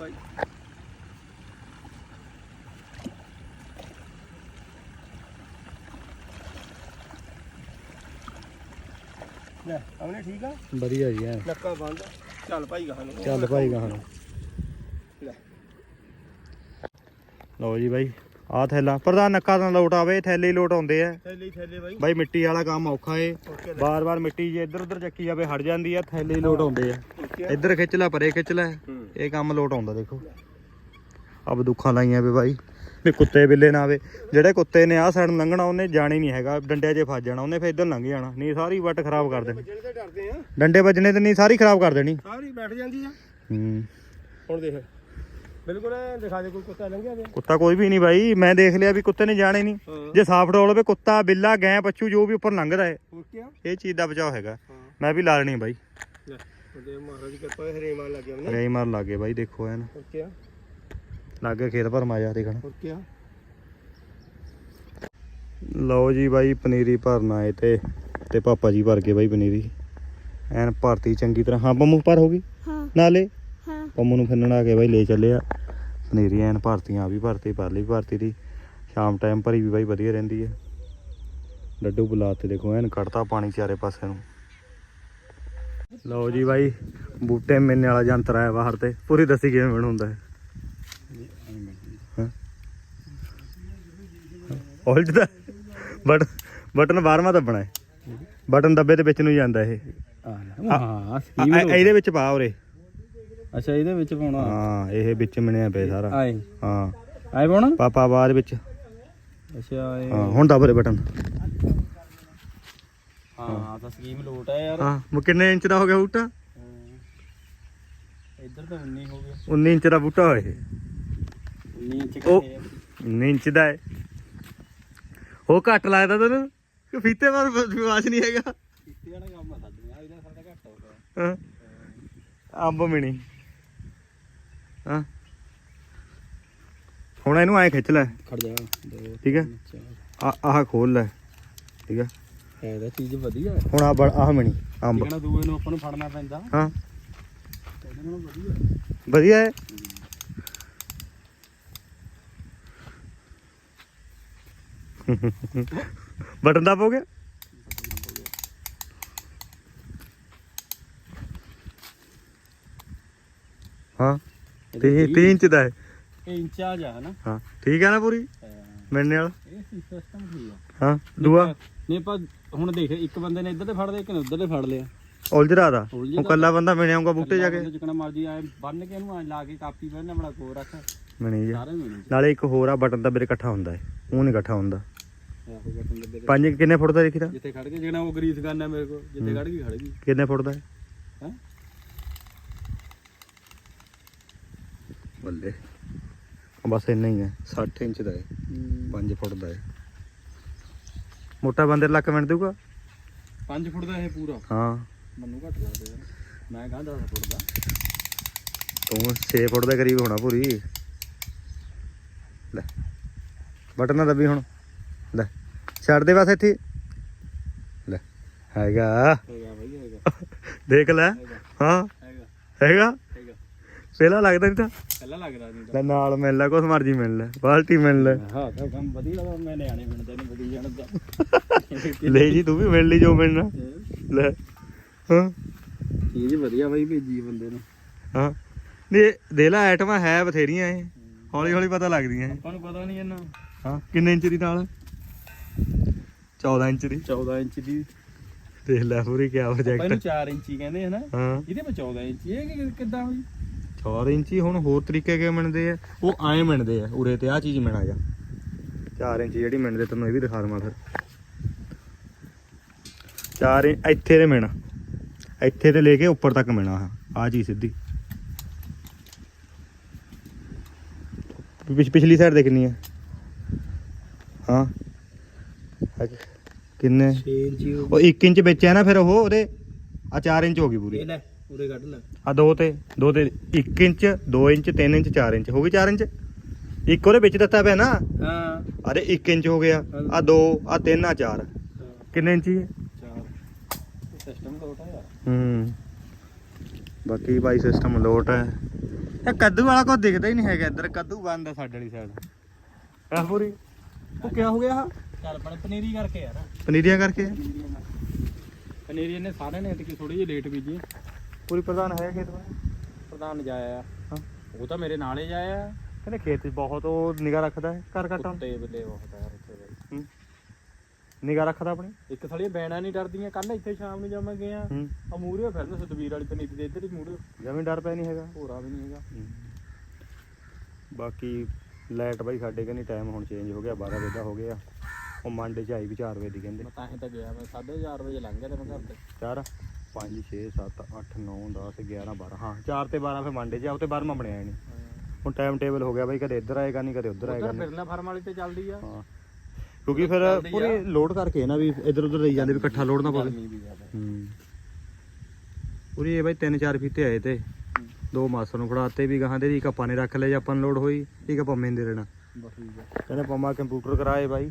ਭਾਈ ਲੈ ਆਉਣੇ ਠੀਕ ਆ? ਵਧੀਆ ਜੀ ਐ। ਨੱਕਾ ਬੰਦ। ਚੱਲ ਭਾਈ ਗਾਹ ਨੂੰ। ਚੱਲ ਭਾਈ ਗਾਹਾਂ ਨੂੰ। ਲੈ। ਲਓ ਜੀ ਬਾਈ। ਆਹ ਥੈਲਾ। ਪ੍ਰਧਾਨ ਨੱਕਾ ਤਾਂ ਲੋਟ ਆਵੇ ਥੈਲੇ ਲੋਟ ਆਉਂਦੇ ਆ। ਥੈਲੇ ਥੈਲੇ ਬਾਈ। ਬਾਈ ਮਿੱਟੀ ਵਾਲਾ ਕੰਮ ਔਖਾ ਏ। ਬਾਰ-ਬਾਰ ਮਿੱਟੀ ਜੇ ਇੱਧਰ ਉੱਧਰ ਚੱਕੀ ਜਾਵੇ ਹਟ ਜਾਂਦੀ ਆ ਥੈਲੇ ਲੋਟ ਆਉਂਦੇ ਆ। ਇੱਧਰ ਖਿੱਚ ਲੈ ਪਰੇ ਖਿੱਚ ਲੈ। ਇਹ ਕੰਮ ਲੋਟ ਆਉਂਦਾ ਦੇਖੋ। ਆ ਬੰਦੂਖਾਂ ਲਾਈਆਂ ਵੇ ਬਾਈ। ਵੀ ਕੁੱਤੇ ਬਿੱਲੇ ਨਾ ਆਵੇ। ਜਿਹੜੇ ਕੁੱਤੇ ਨੇ ਆਹ ਸਾਈਡ ਲੰਘਣਾ ਉਹਨੇ ਜਾਣਾ ਹੀ ਨਹੀਂ ਹੈਗਾ। ਡੰਡਿਆਂ 'ਚ ਫਸ ਜਾਣਾ ਉਹਨੇ ਫਿਰ ਇੱਧਰ ਲੰਘ ਜਾਣਾ। ਨਹੀਂ ਸਾਰੀ ਵੱਟ ਖਰਾਬ ਕਰ ਦੇਣੀ। ਆ। ਡੰਡੇ ਵੱਜਣੇ ਤੇ ਨਹੀਂ ਸਾਰੀ ਖਰਾਬ ਕਰ ਦੇਣੀ। ਸਾਰੀ ਬੈਠ ਜਾਂਦੀ ਆ। ਹੂੰ। ਹੁਣ ਦੇਖ। ਬਿਲਕੁਲ ਐਂ ਦਿਖਾ ਦੇ ਕੋਈ ਕੁੱਤਾ ਲੰਘਿਆ ਵੇ ਕੁੱਤਾ ਕੋਈ ਵੀ ਨਹੀਂ ਬਾਈ ਮੈਂ ਦੇਖ ਲਿਆ ਵੀ ਕੁੱਤੇ ਨੇ ਜਾਣੇ ਨਹੀਂ। ਹਾਂ। ਜੇ ਸਾਫ਼ ਡੋਲ ਹੋਵੇ ਕੁੱਤਾ ਬਿੱਲਾ ਗੈਂ ਪੱਛੂ ਜੋ ਵੀ ਉੱਪਰ ਲੰਘਦਾ ਹੈ ਆ? ਇਹ ਚੀਜ਼ ਦਾ ਬਚਾਅ ਹੈਗਾ। ਹਾਂ। ਮੈਂ ਵੀ ਲਾ ਲੈਣੀ ਬਾਈ। ਲੈ ਉਹਦੇ ਮਹਾਰਾਜ ਦੀ ਕਿਰਪਾ ਹੈ, ਹਰੇ ਮਾਰ ਲੱਗਿਆ ਉਹਨੇ ਰੇ ਮਾਰ ਲਾਗੇ ਬਾਈ ਦੇਖੋ ਐਨ। ਓਕੇ ਆ? ਲਾਗੇ ਖੇਤ ਭਰਮਾ ਜਾ ਦੇਖਣ। ਓਕੇ ਆ? ਲਓ ਜੀ ਬਾਈ ਪਨੀਰੀ ਭਰਨ ਆਏ ਤੇ ਤੇ ਪਾਪਾ ਜੀ ਭਰ ਕੇ ਬਾਈ ਪਨੀਰੀ। ਐਨ ਭਰਤੀ ਚੰਗੀ ਤਰ੍ਹਾਂ। ਹਾਂ ਪੰਮੂ ਭਰ ਹੋ ਗਈ? ਹਾਂ। ਨਾਲੇ? ਹਾਂ ਪੰਮੂ ਨੂੰ ਫਿੰਨਣ ਆ ਕੇ ਬਾਈ ਲੈ ਚੱਲੇ ਆ ਪਨੀਰੀ ਐਨ ਭਰਤੀਆਂ ਆ ਵੀ ਭਰਤੀ ਪਰਲੀ ਵੀ ਭਰਤੀ ਦੀ ਸ਼ਾਮ ਟਾਈਮ ਭਰੀ ਵੀ ਬਾਈ ਵਧੀਆ ਰਹਿੰਦੀ ਹੈ ਲੱਡੂ ਬੁਲਾ ਤੇ ਦੇਖੋ ਐਨ ਕੱਢਤਾ ਪਾਣੀ ਚਾਰੇ ਪਾਸੇ ਨੂੰ ਲਓ ਜੀ ਬਾਈ ਬੂਟੇ ਮੇਨੇ ਵਾਲਾ ਯੰਤਰ ਆਇਆ ਬਾਹਰ ਤੇ ਪੂਰੀ ਦੱਸੀ ਕਿਵੇਂ ਬਣਾਉਂਦਾ ਹੈ ਉਲਟ ਦਾ ਬਟ ਬਟਨ ਬਾਰਵਾਂ ਦੱਬਣਾ ਹੈ ਬਟਨ ਦੱਬੇ ਦੇ ਵਿੱਚ ਨੂੰ ਜਾਂਦਾ ਇਹ ਹਾਂ ਇਹਦੇ ਵਿੱਚ ਪਾ ਉਰੇ ਅੱਛਾ ਇਹਦੇ ਵਿੱਚ ਪਾਉਣਾ। ਹਾਂ ਇਹ ਵਿੱਚ ਮਿਣਿਆ ਪਿਆ ਸਾਰਾ। ਆਏ। ਹਾਂ। ਆਏ ਪਾਉਣਾ? ਪਾਪਾ ਬਾਅਦ ਵਿੱਚ। ਅੱਛਾ ਇਹ ਹਾਂ ਹੁਣ ਦੱਬ ਦੇ ਬਟਨ। ਹਾਂ ਤਾਂ ਸਕੀਮ ਲੋਟ ਹੈ ਯਾਰ। ਹਾਂ ਉਹ ਕਿੰਨੇ ਇੰਚ ਦਾ ਹੋ ਗਿਆ ਬੂਟਾ? ਇੱਧਰ ਤਾਂ 19 ਹੋ ਗਿਆ 19 ਇੰਚ ਦਾ ਬੂਟਾ ਹੋਏ 19 ਇੰਚ ਉਹ- ਕਿੱਥੇ ਆ? 19 ਇੰਚ ਦਾ ਹੈ। ਉਹ ਘੱਟ ਲੱਗਦਾ ਤੈਨੂੰ? ਕਿ ਫੀਤੇ ਪਰ ਵਿਵਾਸ ਨਹੀਂ ਹੈਗਾ? ਕਿੱਥੇ ਵਾਲਾ ਕੰਮ ਆ ਸਾਡੀਆਂ ਇਹਦਾ ਸਾਡਾ ਘੱਟ ਹੋ ਗਿਆ। ਹਾਂ। ਅੰਬ ਮਿਣੀ। ਹਾਂ। ਹੁਣ ਇਹਨੂੰ ਐ ਖਿੱਚ ਲੈ। ਖੜ ਜਾ ਦੋ ਠੀਕ ਹੈ? ਆ ਆਹ ਖੋਲ ਲੈ। ਠੀਕ ਹੈ? ਇਹਦਾ ਚੀਜ਼ ਵਧੀਆ ਹੈ। ਹੁਣ ਆ ਬੜ ਆਹ ਮਿਣੀ ਅੰਬ ਕਿਹਨਾਂ ਦੂਏ ਨੂੰ ਆਪਾਂ ਨੂੰ ਫੜਨਾ ਪੈਂਦਾ। ਹਾਂ। ਇਹਦੇ ਨਾਲੋਂ ਵਧੀਆ ਵਧੀਆ ਹੈ? ਬਟਨ ਦੱਬੋਗੇ ਹਾਂ। ਤੇ 3 ਇੰਚ ਦਾ ਹੈ। ਇਹ ਇੰਚਾਰਜ ਆ ਹਨਾ? ਹਾਂ ਠੀਕ ਹੈ ਨਾ ਪੂਰੀ? ਮਿਲਣੇ ਵਾਲਾ? ਇਹ ਸਿਸਟਮ ਠੀਕ ਆ। ਹਾਂ ਦੂਆ? ਨਹੀਂ ਆਪਾਂ ਹੁਣ ਦੇਖ ਇੱਕ ਬੰਦੇ ਨੇ ਇੱਧਰ ਤੇ ਫੜ ਲਿਆ ਇੱਕ ਨੇ ਉੱਧਰ ਤੇ ਫੜ ਲਿਆ। ਉਲਝਰਾ ਦਾ। ਉਹ ਕੱਲਾ ਬੰਦਾ ਮਿਲਿਆਉਂਗਾ ਬੂਟੇ ਜਾ ਕੇ। ਜਿਕਣਾ ਮਰਜ਼ੀ ਆਏ ਬੰਨ ਕੇ ਇਹਨੂੰ ਲਾ ਕੇ ਕਾਪੀ ਬੰਨ ਆਪਣਾ ਕੋਲ ਰੱਖ। ਮਿਣੀ ਜੇ ਨਾਲੇ ਇੱਕ ਹੋਰ ਆ ਬਟਨ ਦਾ ਮੇਰੇ ਇਕੱਠਾ ਹੁੰਦਾ ਹੈ। ਉਹ ਨਹੀਂ ਇਕੱਠਾ ਹੁੰਦਾ। ਪੰਜ ਕਿੰਨੇ ਫੁੱਟ ਦਾ ਦੇਖੀਦਾ ਜਿੱਥੇ ਖੜ ਕੇ ਜਿਹੜਾ ਉਹ ਗਰੀਸ ਗਨ ਹੈ ਮੇਰੇ ਕੋਲ ਜਿੱਥੇ ਖੜ ਗਈ ਖੜ ਗਈ। ਕਿੰਨੇ ਫੁੱਟ ਦਾ ਹੈ? ਬੱਲੇ ਬਸ ਇੰਨਾ ਹੀ ਹੈ 60 ਇੰਚ ਦਾ ਹੈ 5 ਫੁੱਟ ਦਾ ਹੈ। ਮੋਟਾ ਬੰਦੇ ਲੱਕ ਮਿੰਟ ਦੂਗਾ 5 ਫੁੱਟ ਦਾ ਇਹ ਪੂਰਾ? ਹਾਂ। ਮੈਨੂੰ ਘੱਟ ਲੱਗਦਾ ਯਾਰ। ਮੈਂ ਕਹਾਂ 10 ਫੁੱਟ ਦਾ। ਤੂੰ 6 ਫੁੱਟ ਦੇ ਕਰੀਬ ਹੋਣਾ ਪੂਰੀ। ਲੈ ਬਟਨ ਨਾ ਦੱਬੀ ਹੁਣ। ਲੈ ਛੱਡ ਦੇ ਬਸ ਇੱਥੇ। ਲੈ ਹੈਗਾ। ਹੈਗਾ ਬਈ ਹੈਗਾ। ਦੇਖ ਲੈ। ਹਾਂ। ਹੈਗਾ। ਹੈਗਾ? ਪਹਿਲਾਂ ਲੱਗਦਾ ਨਹੀਂ ਤਾਂ? ਪਹਿਲਾਂ ਲੱਗਦਾ ਨਹੀਂ ਲੈ ਨਾਲ ਮਿਲ ਲੈ ਕੁਛ ਮਰਜ਼ੀ ਮਿਲ ਲੈ ਬਾਲਟੀ ਮਿਲ ਲੈ ਹਾਂ ਤਾਂ ਕੰਮ ਵਧੀਆ ਵਾ ਮੈਂ ਨਿਆਣੇ ਮਿਲਦੇ ਨੇ ਵਧੀ ਜਾਣਦਾ। ਲੈ ਜੀ ਤੂੰ ਵੀ ਮਿਲ ਲਈ ਜੋ ਮਿਲਣਾ। ਲੈ ਹਾਂ। ਚੀਜ਼ ਵਧੀਆ ਬਾਈ ਭੇਜੀ ਬੰਦੇ ਨੇ। ਹਾਂ। ਨਹੀਂ ਦੇ ਲੈ ਆਈਟਮਾਂ ਹੈ ਬਥੇਰੀਆਂ ਇਹ। ਹੌਲੀ ਹੌਲੀ ਪਤਾ ਲੱਗਦੀਆਂ ਆਪਾਂ ਨੂੰ ਪਤਾ ਨਹੀਂ ਇਹਨਾਂ। ਹਾਂ ਕਿੰਨੇ ਇੰਚ ਦੀ ਨਾਲ? 14 ਇੰਚ ਦੀ। 14 ਇੰਚ ਦੀ। ਦੇਖ ਲੈ ਪੂਰੀ ਕਿਆ ਆਪਾਂ ਪ੍ਰੋਜੈਕਟ ਇਹਨੂੰ 4 ਇੰਚੀ ਕਹਿੰਦੇ ਹਨਾ ਇਹਦੇ ਵਿੱਚ 14 ਇੰਚੀ ਇਹ ਕਿੱਦਾਂ ਹੋਈ? 4 ਇੰਚੀ ਹੁਣ ਹੋਰ ਤਰੀਕੇ ਕਿਵੇਂ ਮਿਣਦੇ ਆ? ਉਹ ਐਂ ਮਿਣਦੇ ਆ ਉਰੇ ਤੇ ਆ ਚੀਜ਼ ਮਿਣਾ ਜਾ। 4 ਇੰਚ ਜਿਹੜੀ ਮਿਣਦੇ ਤੈਨੂੰ ਇਹ ਵੀ ਦਿਖਾ ਦਵਾਂ ਫਿਰ। 4 ਇੰਚ ਇੱਥੇ ਤੇ ਮਿਣਾ ਇੱਥੇ ਤੇ ਲੈ ਕੇ ਉੱਪਰ ਤੱਕ ਮਿਣਾ ਆ ਆ ਚੀਜ਼ ਸਿੱਧੀ। ਪਿਛ ਪਿਛਲੀ ਸਾਈਡ ਦੇ ਕਿੰਨੀ ਆ? ਹਾਂ। ਕਿੰਨੇ? 6 ਇੰਚੀ ਉਹ 1 ਇੰਚ ਵਿੱਚ ਹੈ ਨਾ ਫਿਰ ਉਹ ਉਹਦੇ ਆ 4 ਇੰਚ ਹੋ ਗਈ ਪੂਰੀ। ਇਹ ਲੈ। ਉਰੇ ਕੱਢ ਲੈ। ਆ ਦੋ ਤੇ ਦੋ ਤੇ 1 ਇੰਚ 2 ਇੰਚ 3 ਇੰਚ 4 ਇੰਚ ਹੋ ਗਈ 4 ਇੰਚ? ਇੱਕ ਉਹਦੇ ਵਿੱਚ ਦਿੱਤਾ ਪਿਆ ਨਾ? ਹਾਂ। ਅਰੇ 1 ਇੰਚ ਹੋ ਗਿਆ। ਆ 2 ਆ 3 ਆ 4 ਕਿੰਨੇ ਇੰਚੀ ਹੈ 4 ਸਿਸਟਮ ਲੋਟ ਹੈ ਯਾਰ। ਹੂੰ। ਬਾਕੀ ਬਾਈ ਸਿਸਟਮ ਲੋਟ ਹੈ ਇਹ ਕੱਦੂ ਵਾਲਾ ਕੋਈ ਦਿਖਦਾ ਹੀ ਨਹੀਂ ਹੈਗਾ ਇੱਧਰ। ਕੱਦੂ ਬੰਦ ਆ ਸਾਡੇ ਵਾਲੀ ਸਾਈਡ ਇਹ ਪੂਰੀ। ਉਹ ਕਿਆ ਹੋ ਗਿਆ ਆਹ? ਚੱਲ ਆਪਣੇ ਪਨੀਰੀ ਕਰਕੇ ਯਾਰ। ਪਨੀਰੀਆਂ ਕਰਕੇ? ਪਨੀਰੀ ਇਹਨੇ ਸਾਰੇ ਨੇ ਕਿ ਥੋੜੀ ਜਿਹੀ ਲੇਟ ਬੀਜੀ। ਪੂਰੀ ਪ੍ਰਧਾਨ ਹੈ ਖੇਤ ਵਿੱਚ? ਪ੍ਰਧਾਨ ਜਾਇਆ। ਹਾਂ। ਉਹ ਤਾਂ ਮੇਰੇ ਨਾਲ ਹੀ ਜਾਇਆ। ਕਹਿੰਦੇ ਖੇਤ 'ਚ ਬਹੁਤ ਉਹ ਨਿਗਾ ਰੱਖਦਾ ਹੈ ਘਰ ਘਟਾਂ ਕੁੱਤੇ ਬਿੱਲੇ ਬਹੁਤ ਆ ਇੱਥੇ ਬਾਈ ਨਿਗਾ ਰੱਖਦਾ ਆਪਣੀ? ਇੱਕ ਥਲੀਆਂ ਬੈਣਾ ਨਹੀਂ ਡਰਦੀਆਂ ਕੱਲ ਇੱਥੇ ਸ਼ਾਮ ਨੂੰ ਜਾਵਾਂ ਗਏ ਆ। ਹੂੰ। ਆ ਮੂਰੇ ਫਿਰਨ ਸਤਵੀਰ ਵਾਲੀ ਪਨੀਰੀ ਦੇ ਇੱਧਰ ਹੀ ਮੂਰੇ ਜਮੀ ਡਰ ਪੈ ਨਹੀਂ ਹੈਗਾ। ਹੋਰਾ ਵੀ ਨਹੀਂ ਹੈਗਾ। ਬਾਕੀ ਲਾਈਟ ਬਾਈ ਸਾਡੇ ਕਹਿੰਦੀ ਟਾਈਮ ਹੁਣ ਚੇਂਜ ਹੋ ਗਿਆ 12 ਵਜੇ ਦਾ ਹੋ ਗਿਆ। ਉਹ ਮੰਡੇ ਚ ਆਈ ਵੀ 4 ਵਜੇ ਦੀ ਕਹਿੰਦੇ। ਮੈਂ ਤਾਂ ਹੀ ਤਾਂ ਗਿਆ ਮੈਂ 4:30 ਵਜੇ ਲੰਘ ਗਿਆ ਤੇ ਮੈਂ ਘਰ ਤੇ। 4 5 6 7 8 9 10 11 12 ਹਾਂ 4 ਤੇ 12 ਫਿਰ ਮੰਡੇ ਆਉ ਤੇ 12 ਬਣਿਆ ਨਹੀਂ। ਹੁਣ ਟਾਈਮ ਟੇਬਲ ਹੋ ਗਿਆ ਬਾਈ ਕਦੇ ਇੱਧਰ ਆਏਗਾ ਨਹੀਂ ਕਦੇ ਉੱਧਰ ਆਏਗਾ ਉਧਰ ਨਹੀਂ ਫਿਰਨਾ ਫਰਮ ਵਾਲੀ ਤੇ ਚੱਲਦੀ ਆ। ਹਾਂ। ਕਿਉਂਕਿ ਫਿਰ। ਪੂਰੀ ਲੋਡ ਕਰਕੇ ਨਾ ਵੀ ਇੱਧਰ ਉੱਧਰ ਲਈ ਜਾਂਦੇ ਵੀ ਇਕੱਠਾ ਲੋਡ ਨਾ ਪਵੇ। ਹੂੰ। ਪੂਰੀ ਇਹ ਬਾਈ ਤਿੰਨ ਚਾਰ ਫੀਤੇ ਆਏ ਤੇ। ਦੋ ਮਾਸਰ ਨੂੰ ਫੜਾਤੇ ਵੀ ਗਾਹਾਂ ਦੇ ਇੱਕ ਆਪਾਂ ਨੇ ਰੱਖ ਲਿਆ ਜੇ ਆਪਾਂ ਨੂੰ ਲੋਡ ਹੋਈ ਇੱਕ ਪੰਮੇ ਦੇ ਦੇਣਾ। ਬਸ ਠੀਕ ਆ। ਕਹਿੰਦੇ ਪੰਮਾ ਕੰਪਿਊਟਰ ਕਰਾਏ ਬਾਈ।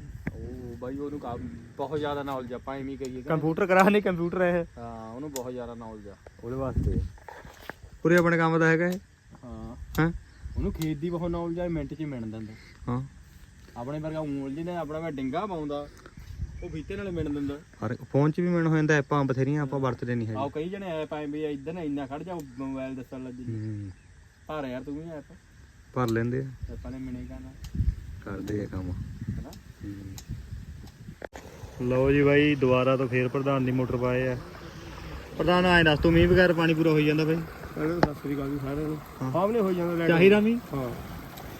ਬਾਈ ਉਹਨੂੰ ਕਾ ਬਹੁਤ ਜ਼ਿਆਦਾ ਨੌਲੇਜ ਆਪਾਂ ਐਵੇਂ ਹੀ ਕਹੀਏ ਕਿ ਕੰਪਿਊਟਰ ਕਰਾ ਨਹੀਂ ਕੰਪਿਊਟਰ ਇਹ। ਹਾਂ ਉਹਨੂੰ ਬਹੁਤ ਜ਼ਿਆਦਾ ਨੌਲੇਜ ਆ। ਉਹਦੇ ਵਾਸਤੇ। ਪੂਰੇ ਆਪਣੇ ਕੰਮ ਦਾ ਹੈਗਾ ਇਹ? ਹਾਂ। ਹਾਂ? ਉਹਨੂੰ ਖੇਤ ਦੀ ਬਹੁਤ ਨੌਲੇਜ ਆ ਇਹ ਮਿੰਟ 'ਚ ਹੀ ਮਿਣ ਦਿੰਦਾ ਹਾਂ। ਆਪਣੇ ਵਰਗਾ ਉਂਗਲ ਜੀ ਨੇ ਆਪਣਾ ਮੈਂ ਡਿੰਗਾ ਪਾਉਂਦਾ ਉਹ ਫੀਤੇ ਨਾਲ ਮਿਣ ਦਿੰਦਾ ਹਰ ਫੋਨ 'ਚ ਵੀ ਮੈਨੂੰ ਹੋ ਜਾਂਦਾ ਐਪਾਂ ਬਥੇਰੀਆਂ ਆਪਾਂ ਵਰਤਦੇ ਨਹੀਂ ਹੈਗੇ। ਆਓ ਕਈ ਜਣੇ ਐਪ ਆਏ ਵੀ ਇੱਧਰ ਨਾ ਇੰਨਾ ਖੜ ਜਾ ਮੋਬਾਈਲ ਦੱਸਣ ਲੱਗੀ ਹੂੰ। ਭਾਰ ਯਾਰ ਤੂੰ ਵੀ ਐਪ। ਭਰ ਲੈਂਦੇ ਆ। ਆਪਾਂ ਨੇ ਮਿਣੇਗਾ ਨਾ। ਕਰਦੇ ਆ ਕੰਮ। ਹੈਨਾ? ਲਓ ਜੀ ਬਾਈ ਦੁਬਾਰਾ ਤੋਂ ਫੇਰ ਪ੍ਰਧਾਨ ਦੀ ਮੋਟਰ ਪਾਏ ਆ। ਪ੍ਰਧਾਨ ਆਏ ਦੱਸ ਤੂੰ ਮੀਂਹ ਬਗੈਰ ਪਾਣੀ ਪੂਰਾ ਹੋਈ ਜਾਂਦਾ ਬਾਈ? ਪਹਿਲਾਂ ਸਤਿ ਸ੍ਰੀ ਅਕਾਲ ਜੀ ਸਾਰਿਆਂ ਨੂੰ। ਹਾਂ। ਸਾਹਮਣੇ ਹੋ ਜਾਂਦਾ ਲਾਈਟ ਚਾਹੀਦਾ ਮੀਂਹ? ਹਾਂ।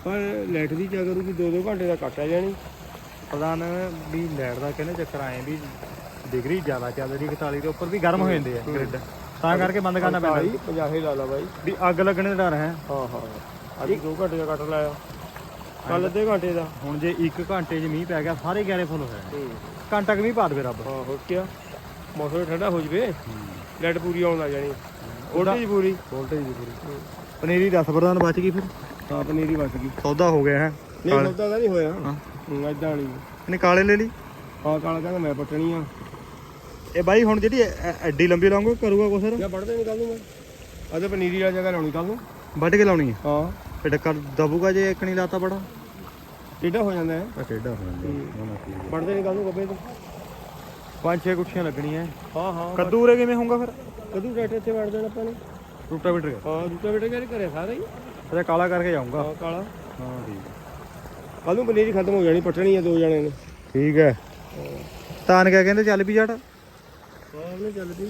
ਪਰ ਲਾਈਟ ਦੀ ਕਿਆ ਕਰੂਗੀ 2-2 ਘੰਟੇ ਦਾ ਕੱਟ ਆ ਜਾਣੀ। ਪ੍ਰਧਾਨ ਵੀ ਲਾਈਟ ਦਾ ਕਹਿੰਦੇ ਚੱਕਰ ਆਏ ਵੀ ਡਿਗਰੀ ਜ਼ਿਆਦਾ ਚੱਲ ਰਹੀ 41 ਦੇ ਉੱਪਰ ਵੀ ਗਰਮ ਹੋ ਜਾਂਦੇ ਆ ਗ੍ਰਿਡ ਤਾਂ ਕਰਕੇ ਬੰਦ ਕਰਨਾ ਪੈਂਦਾ। 50 ਹੀ ਲਾ ਲਾ ਬਾਈ। ਵੀ ਅੱਗ ਲੱਗਣੇ ਦਾ ਡਰ ਹੈ। ਹਾਂ ਹਾਂ। ਅੱਜ 2 ਘੰਟੇ ਦਾ ਕੱਟ ਲਾਇਆ। ਕੱਲ ਅੱਧੇ ਘੰਟੇ ਦਾ। ਹੁਣ ਜੇ 1 ਘੰਟੇ 'ਚ ਮੀਂਹ ਪੈ ਗਿਆ ਸਾਰੇ ਗੈਰੇ ਫੁੱਲ ਹੋ ਜਾਣੇ ਹੂੰ। ਘੰਟਾ ਕੁ ਪਾ ਦੇਵੇ ਰੱਬ। ਹਾਂ ਹੋਰ ਕੀ ਮੌਸਮ ਠੰਡਾ ਹੋ ਜਵੇ। ਲਾਈਟ ਪੂਰੀ ਆਉਣ ਲੱਗ ਜਾਣੀ। ਵੋਲਟੇਜ ਪੂਰੀ। ਵੋਲਟੇਜ ਦੀ ਪੂਰੀ। ਪਨੀਰੀ 10 ਪ੍ਰਧਾਨ ਬਚ ਗਈ ਫਿਰ। ਹਾਂ ਪਨੀਰੀ ਬਚ ਗਈ। ਸੌਦਾ ਹੋ ਗਿਆ ਹੈ। ਨਹੀਂ ਸੌਦਾ ਤਾਂ ਨਹੀਂ ਹੋਇਆ। ਹਾਂ। ਐਦਾਂ ਨਹੀਂ ਇਹਨੇ ਕਾਲੇ ਲੈ ਲਈ। ਹਾਂ ਕਾਲਾ ਕਹਿੰਦਾ ਮੈਂ ਪਟਣੀ ਆ। ਇਹ ਬਾਈ ਹੁਣ ਜਿਹੜੀ ਐਡੀ ਲੰਬੀ ਲਾਉਂਗੇ ਕਰੂਗਾ ਕੋ ਸਰ ਜਾਂ ਪੜਦੇ ਨਹੀਂ ਕੱਲ ਨੂੰ? ਮੈਂ ਅਜੇ ਪਨੀਰੀ ਵਾਲੀ ਜਗ੍ਹਾ ਲਾਉਣੀ ਕੱਲ ਨੂੰ। ਵੱਢ ਕੇ ਲਾਉਣੀ ਹੈ? ਹਾਂ। ਫਿਰ ਡੱਕਾ ਦਬੂਗਾ ਜੇ ਇੱਕ ਨਹੀਂ ਲਾਤਾ ਬੜਾ। ਟੇਢਾ ਹੋ ਜਾਂਦਾ ਹੈ। ਤਾਂ ਟੇਡਾ ਹੋ ਜਾਂਦਾ ਪੜਦੇ ਨਹੀਂ ਕੱਲ ਨੂੰ ਗੱਬੇ ਤੋਂ? ਪੰਜ ਛੇ ਗੁੱਛੀਆਂ ਲੱਗਣੀਆਂ ਹਾਂ। ਹਾਂ ਕੱਦੂ ਉਰੇ ਕਿਵੇਂ ਹੋਊਗਾ ਫਿਰ? ਕਦੋਂ ਟਰੈਕਟਰ ਇੱਥੇ ਵੜ ਦੇਣਾ ਆਪਾਂ ਨੇ। ਰੂਟਾ ਮੀਟਰ ਹਾਂ ਦੂਜਾ ਬੇਟਾ ਕਿਹੜੇ ਘਰੇ ਸਾਰੇ ਹੀ। ਅੱਛਾ ਕਾਲਾ ਕਰਕੇ ਜਾਊਂਗਾ। ਹਾਂ ਕਾਲਾ। ਹਾਂ ਠੀਕ। ਕੱਲ ਨੂੰ ਪਨੀਰੀ ਖਤਮ ਹੋ ਜਾਣੀ ਪਟਣੀ ਆ ਦੋ ਜਣੇ ਨੇ। ਠੀਕ ਹੈ। ਤਾਨ ਕਿਆ ਕਹਿੰਦੇ ਚੱਲ ਵੀ ਹਾਂ ਉਹਨੇ ਚੱਲ ਪਈ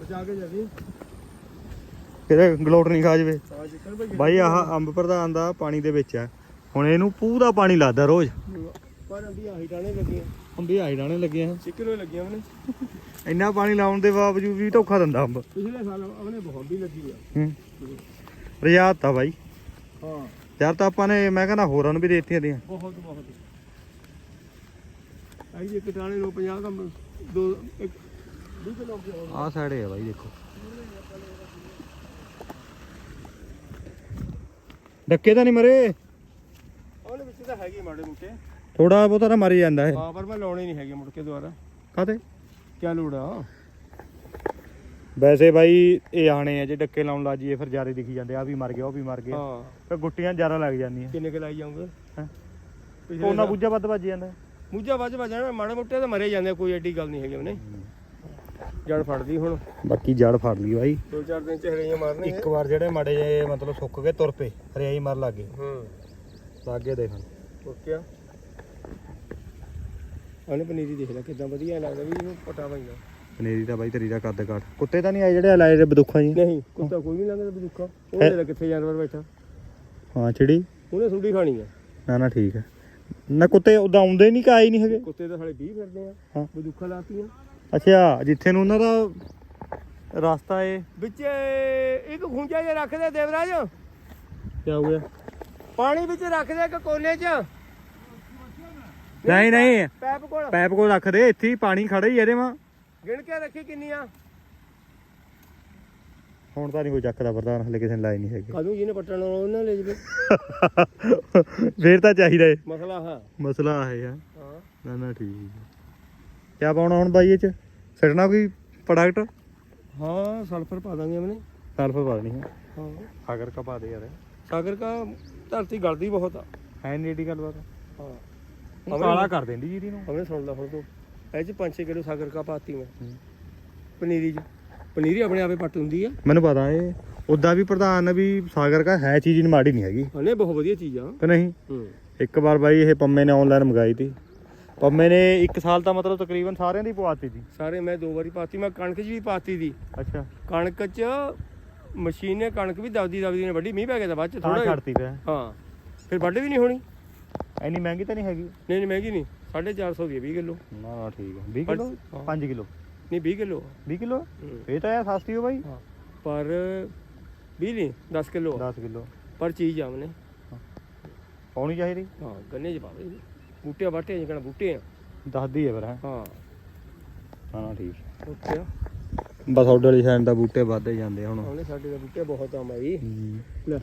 ਬਚਾ ਕੇ ਜਾਵੀ ਕਿਤੇ ਗਲੋਟ ਨਹੀਂ ਖਾ ਜਵੇ। ਬਾਈ ਆਹ ਅੰਬ ਪ੍ਰਧਾਨ ਦਾ ਪਾਣੀ ਦੇ ਵਿੱਚ ਹੈ। ਹੁਣ ਇਹਨੂੰ ਪੂਰਾ ਪਾਣੀ ਲੱਗਦਾ ਰੋਜ਼। ਪਰ ਅੰਬੀ ਆਹੀ ਟਾਣੇ ਲੱਗੀਆਂ ਅੰਬੀ ਆਈ ਡਾਣੇ ਲੱਗੇ ਆ। ਚਿੱਕਰ ਹੋਏ ਲੱਗੀਆਂ ਉਹਨੇ। ਇੰਨਾ ਪਾਣੀ ਲਾਉਣ ਦੇ ਬਾਵਜੂਦ ਵੀ ਧੋਖਾ ਦਿੰਦਾ ਅੰਬ। ਪਿਛਲੇ ਸਾਲ ਉਹਨੇ ਬਹੁਤ ਵੀ ਲੱਗੀ ਆ। ਹੂੰ। ਰਿਆਤ ਤਾਂ ਬਾਈ। ਹਾਂ। ਯਾਰ ਤਾਂ ਆਪਾਂ ਨੇ ਮੈਂ ਕਹਿੰਦਾ ਹੋਰਾਂ ਨੂੰ ਵੀ ਦੇ ਦਿੱਤੀਆਂ ਦੀਆਂ। ਬਹੁਤ ਬਹੁਤ। ਆਈ ਜੇ ਕਟਾਣੇ ਨੂੰ 50 ਕੰਮ ਦੋ ਇੱਕ ਦੋ ਕਿਲੋ ਹੋ ਆਹ ਸਾਈਡੇ ਆ ਬਾਈ ਦੇਖੋ। ਡੱਕੇ ਤਾਂ ਨਹੀਂ ਮਰੇ। ਤਾਂ ਹੈਗੀ ਮਾੜੇ ਮੁੱਟੇ। ਥੋੜਾ ਬਹੁਤਾ ਤਾਂ ਮਰ ਜਾਂਦਾ ਇਹ। ਹਾਂ ਪਰ ਮੈਂ ਲਾਉਣੇ ਨਹੀਂ ਹੈਗੇ ਮੁੜ ਕੇ ਦੁਬਾਰਾ। ਕਾਤੇ ਕਿਆ ਲੋੜ ਆ? ਵੈਸੇ ਬਾਈ ਇਹ ਆਣੇ ਆ ਜੇ ਡੱਕੇ ਲਾਉਣ ਲੱਗ ਜੀਏ ਫਿਰ ਜਾਰੇ ਦਿਖੀ ਜਾਂਦੇ ਆ ਵੀ ਮਰ ਗਿਆ ਉਹ ਵੀ ਮਰ ਗਿਆ। ਹਾਂ। ਫਿਰ ਗੁੱਟੀਆਂ ਜ਼ਿਆਦਾ ਲੱਗ ਜਾਂਦੀਆਂ। ਕਿੰਨੇ ਕੇ ਲਾਈ ਜਾਉਂਗੇ ਹੈਂ? ਪਿਛਲੇ ਉਹਨਾਂ ਬੁੱਝਾ ਵੱਧ ਵੱਜ ਜਾਂਦਾ। ਮੂਝਾ ਵੱਜ ਵੱਜਣਾ ਮਾੜੇ ਮੁੱਟੇ ਤਾਂ ਮਰੇ ਜਾਂਦੇ ਆ, ਕੋਈ ਐਡੀ ਗੱਲ ਨਹੀਂ ਹੈਗੀ ਉਹਨੇ। ਜੜ ਫੜਦੀ ਹੁਣ। ਬਾਕੀ ਜੜ ਫੜ ਲਈ ਬਾਈ। ਦੋ ਚਾਰ ਦਿਨ ਚ ਹਰੇਆਂ ਮਾਰਨੇ ਇੱਕ ਵਾਰ ਜਿਹੜੇ ਮਾੜੇ ਜੇ ਮਤਲਬ ਸੁੱਕ ਗਏ ਤੁਰ ਪਏ ਹਰਿਆਈ ਮਰ ਲੱਗ ਗਏ। ਹੂੰ। ਲੱਗ ਦੇਖਣ ਉਹਨੇ ਪਨੀਰੀ ਦੇਖ ਲੈ ਕਿਦਾਂ ਵਧੀਆ ਲੱਗਦਾ ਵੀ ਇਹਨੂੰ ਪਟਾ ਪੈਂਦਾ ਪਨੀਰੀ ਦਾ ਬਾਈ ਤੇਰੀ ਦਾ ਕੱਦ ਕਾਟ ਕੁੱਤੇ ਤਾਂ ਨਹੀਂ ਆਏ ਜਿਹੜੇ ਲਾਏ ਜੇ ਬਦੁੱਖਾਂ ਜੀ? ਨਹੀਂ ਕੁੱਤਾ ਕੋਈ ਨਹੀਂ ਲੰਘਦਾ ਬਦੁੱਖਾ। ਉਹਨੇ ਤਾਂ ਕਿੱਥੇ ਜਾਨਵਰ ਬੈਠਾ। ਹਾਂ ਚਿੜੀ ਉਹਨੇ ਸੁੰਡੀ ਖਾਣੀ ਆ। ਨਾ ਨਾ ਠੀਕ ਹੈ। ਨਾ ਕੁੱਤੇ ਉਦਾਂ ਆਉਂਦੇ ਨਹੀਂ ਕਿ ਆਏ ਨਹੀਂ ਹੈਗੇ। ਕੁੱਤੇ ਤਾਂ ਸਾਲੇ 20 ਫਿਰਦੇ ਆ। ਬਦੁੱਖਾ ਲਾਤੀਆਂ। ਅੱਛਾ ਜਿੱਥੇ ਨੂੰ ਉਹਨਾਂ ਦਾ ਰਸਤਾ ਏ। ਵਿੱਚ ਇੱਕ ਖੁੰਝਾ ਜਿਹਾ ਰੱਖਦੇ ਦੇਵਰਾਜ। ਕੀ ਹੋ ਗਿਆ? ਪਾਣੀ ਵਿੱਚ ਰੱਖਦੇ ਇੱਕ ਕੋਨੇ 'ਚ। ਨਹੀਂ ਨਹੀਂ ਪੈਪ ਕੋਲ। ਪੈਪ ਕੋਲ ਰੱਖ ਦੇ ਇੱਥੇ ਹੀ ਪਾਣੀ ਖੜਾ ਹੀ ਇਹਦੇ ਮਾ ਗਿਣ ਕੇ ਰੱਖੀ ਕਿੰਨੀਆਂ? ਹੁਣ ਤਾਂ ਨਹੀਂ ਕੋਈ ਚੱਕਦਾ ਪ੍ਰਧਾਨ ਹਲੇ ਕਿਸੇ ਨੇ ਲਾਏ ਨਹੀਂ ਹੈਗੇ। ਕਦੋਂ ਜਿਹਨੇ ਪੱਟਣ ਵਾਲਾ ਉਹਨਾਂ ਲੈ ਜਵੇ। ਫੇਰ ਤਾਂ ਚਾਹੀਦਾ ਏ। ਮਸਲਾ ਹਾਂ। ਮਸਲਾ ਹੈ ਹਾਂ। ਨਾ ਨਾ ਠੀਕ ਹੈ ਕਿਆ ਪਾਉਣਾ ਹੁਣ ਬਾਈ ਇਹ ਚ? ਛੱਡਣਾ ਕੋਈ ਪ੍ਰੋਡਕਟ ਹਾਂ ਸਲਫਰ ਪਾ ਦਾਂਗੇ ਉਹਨੇ ਸਲਫਰ ਪਾ ਦੇਣੀ ਹੈ ਹਾਂ। ਸਾਗਰ ਕਾ ਪਾ ਦੇ ਯਾਰ। ਸਾਗਰ ਕਾ ਧਰਤੀ ਗਲਦੀ ਬਹੁਤ ਆ। ਹੈ ਨਹੀਂ ਏਡੀ ਗੱਲਬਾਤ। ਹਾਂ। ਉਹ ਕਾਲਾ ਕਰ ਦਿੰਦੀ ਜੀਰੀ ਨੂੰ। ਹਮਨੇ ਸੁਣ ਲਾ ਹੁਣ ਤੂੰ। ਇਹ ਚ 5-6 ਕਿਲੋ ਸਾਗਰ ਕਾ ਪਾਤੀ ਮੈਂ। ਪਨੀਰੀ ਚ। ਪਨੀਰੀ ਆਪਣੇ ਆਪੇ ਪੱਟ ਹੁੰਦੀ ਆ। ਮੈਨੂੰ ਪਤਾ ਏ ਉਦਾਂ ਵੀ ਪ੍ਰਧਾਨ ਵੀ ਸਾਗਰ ਕਾ ਹੈ ਚੀਜ਼ ਨਹੀਂ ਮਾੜੀ ਨਹੀਂ ਹੈਗੀ। ਉਹਨੇ ਬਹੁਤ ਵਧੀਆ ਚੀਜ਼ ਆ। ਕਿ ਨਹੀਂ? ਇੱਕ ਵਾਰ ਬਾਈ ਇਹ ਪੰਮੇ ਨੇ ਆਨਲਾਈਨ ਮੰਗਾਈ ਤੀ। ਪੰਮੇ ਨੇ ਇੱਕ ਸਾਲ ਤਾਂ ਮਤਲਬ ਤਕਰੀਬਨ ਸਾਰਿਆਂ ਦੀ ਪਵਾਤੀ ਤੀ। ਸਾਰੇ ਮੈਂ ਦੋ ਵਾਰੀ ਪਾਤੀ ਮੈਂ ਕਣਕ 'ਚ ਵੀ ਪਾਤੀ ਦੀ ਅੱਛਾ। ਕਣਕ 'ਚ ਮਸ਼ੀਨ ਨੇ ਕਣਕ ਵੀ ਦਬਦੀ ਦਬਦੀ ਨੇ ਵੱਡੀ ਮੀਂਹ ਪੈ ਗਿਆ ਤਾਂ ਬਾਅਦ 'ਚ ਥੋੜਾ ਛੱਡਤੀ ਹਾਂ। ਫਿਰ ਵੱਢ ਵੀ ਨਹੀਂ ਹੋਣੀ। ਐਨੀ ਮਹਿੰਗੀ ਤਾਂ ਨਹੀਂ ਹੈਗੀ। ਨਹੀਂ ਨਹੀਂ ਮਹਿੰਗੀ ਨਹੀਂ। 450 ਦੀ 20 ਕਿਲੋ। ਨਾ ਨਾ ਠੀਕ ਹੈ 20 ਕਿਲੋ? ਹਾਂ। 5 ਕਿਲੋ। ਨਹੀਂ 20 ਕਿਲੋ। 20 ਕਿਲੋ? ਇਹ ਤਾਂ ਯਾਰ ਸਸਤੀ ਹੋ ਬਾਈ। ਹਾਂ। ਪਰ 20 ਨਹੀਂ 10 ਕਿਲੋ। 10 ਕਿਲੋ। ਪਰ ਚੀਜ਼ ਆ ਉਹਨੇ। ਪਾਉਣੀ ਚਾਹੀਦੀ? ਹਾਂ ਗੰਨੇ 'ਚ ਪਾਵੇ। ਬੂਟੇ ਬਾਟੇ ਜਿਕਣਾ ਬੂਟੇ ਆ। ਦੱਸਦੀ ਹੈ ਫਿਰ ਹੈ। ਹਾਂ। ਹਾਂ ਨਾ ਠੀਕ। ਓਕੇ ਬਸ ਤੁਹਾਡੇ ਵਾਲੀ ਸਾਈਡ ਦਾ ਬੂਟੇ ਵੱਧਦੇ ਜਾਂਦੇ ਹੁਣ। ਉਹਨੇ ਸਾਡੇ ਦੇ ਬੂਟੇ ਬਹੁਤ ਆ ਮਾਈ ਹੂੰ। ਲੈ।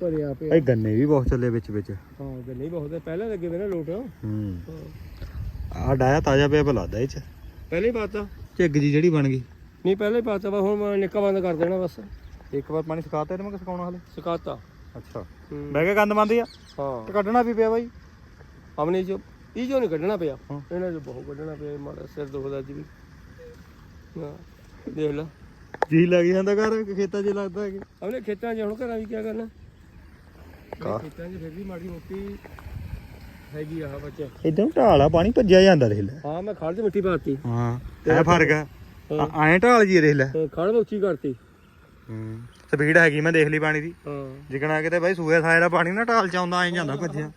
ਭਰਿਆ ਪਿਆ। ਭਾਈ ਗੰਨੇ ਵੀ ਬਹੁਤ ਚੱਲੇ ਵਿੱਚ ਵਿੱਚ। ਹਾਂ ਗੰਨੇ ਬਹੁਤ ਪਹਿਲਾਂ ਲੱਗੇ ਵੇ ਨਾ ਲੋਟ ਹੂੰ। ਆ ਡਾਇਆ ਤਾਜ਼ਾ ਪਿਆ ਬਲਾਦਾ ਇਹ ਚ। ਪਹਿਲਾਂ ਹੀ ਪਾਤਾ। ਝਿੱਗ ਜੀ ਜਿਹੜੀ ਬਣ ਗਈ। ਨਹੀਂ ਪਹਿਲਾਂ ਹੀ ਪਾਤਾ ਵਾ ਹੁਣ ਮੈਂ ਨਿੱਕਾ ਬੰਦ ਕਰ ਦੇਣਾ ਬਸ। ਇੱਕ ਵਾਰ ਪਾਣੀ ਸੁਕਾਤਾ ਇਹਨੂੰ ਮੈਂ ਸੁਕਾਉਣਾ ਹਲੇ? ਸੁਕਾਤਾ। ਅੱਛਾ। ਹੂੰ। ਬਹਿ ਕੇ ਗੰਦ ਮੰਦੀ ਆ। ਹਾਂ। ਤੇ ਕੱਢਣਾ ਵੀ ਪਿਆ ਬਾਈ। ਆਪਣੇ ਜੋ ਇਹ ਜੋ ਨਹੀਂ ਕੱਢਣਾ ਪਿਆ। ਇਹਨਾਂ ਜੋ ਬਹੁਤ ਕੱਢਣਾ ਪਿਆ ਮਾੜਾ ਸਿਰ ਦੁਖਦਾ ਅੱਜ ਵੀ। ਦੇਖ ਲਾ। ਜੀ ਲੱਗ ਜਾਂਦਾ ਘਰ ਖੇਤਾਂ 'ਚ ਲੱਗਦਾ ਹੈ ਆਪਣੇ ਖੇਤਾਂ 'ਚ ਹੁਣ ਘਰਾਂ ਵੀ ਕੀ ਕਰਨਾ? ਕਾ- ਖੇਤਾਂ 'ਚ ਫਿਰ ਵੀ ਮਾੜੀ ਮੋਟੀ ਹੈਗੀ ਆ ਬੱਚਾ ਇਦਾਂ ਢਾਲ ਆ ਪਾਣੀ ਭੱਜਿਆ ਜਾਂਦਾ ਦੇਖ ਲੈ। ਹਾਂ ਮੈਂ ਖੜ 'ਚ ਮਿੱਟੀ ਪਾਤੀ ਹਾਂ ਇਹ ਫ਼ਰਕ ਆ। ਐਂ ਢਾਲ ਜੀ ਦੇਖ ਲੈ। ਹਾਂ, ਖੜ ਮੈਂ ਉੱਚੀ ਕਰਤੀ। ਹੂੰ ਸਪੀਡ ਹੈਗੀ ਮੈਂ ਦੇਖ ਲਈ ਪਾਣੀ ਦੀ। ਹਾਂ। ਜਿਕਣਾ ਕਿਤੇ ਬਾਈ ਸੂਏ ਦਾ ਪਾਣੀ ਨਾ ਢਾਲ ਚ ਆਉਂਦਾ ਐਂ ਜਾਂਦਾ ਭੱਜਿਆ।